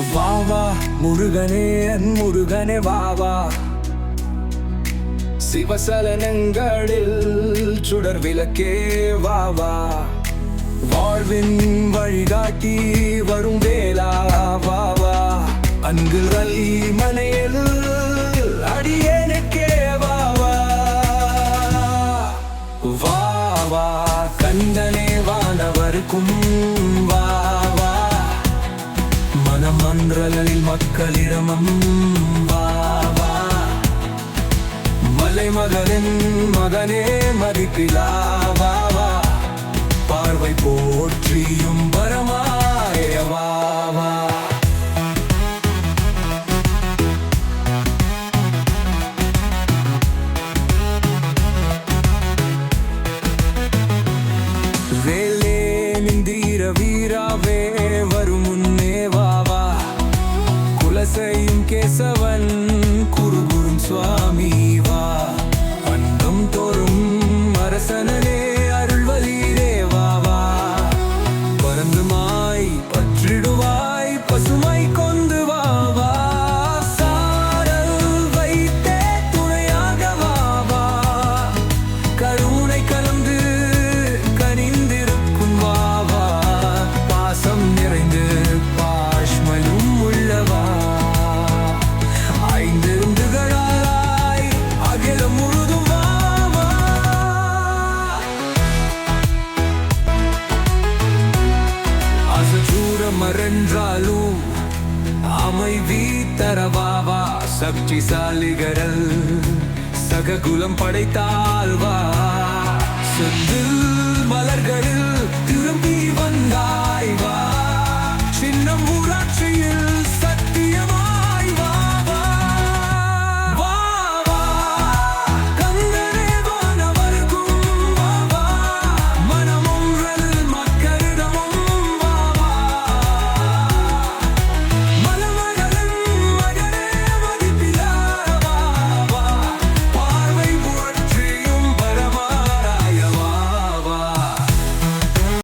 வா வா முருகனே என் முருகனே வா வா. சிவசலனங்களில் சுடர் விளக்கே வா வா. வாழ்வின் வழிகாட்டி வரும் வேலா வா வா. அன்பில் வலி மக்களிடமும் வாவா மலை மகனின் மகனே மதிப்பிலா வா பார்வை போற்றியும் வரமாய குலசையும் கேசவன் அசச்சூர அமைதி தரவாவா சக்திசாலிகரல் சககுலம் படைத்தாழ்வா செந்தில்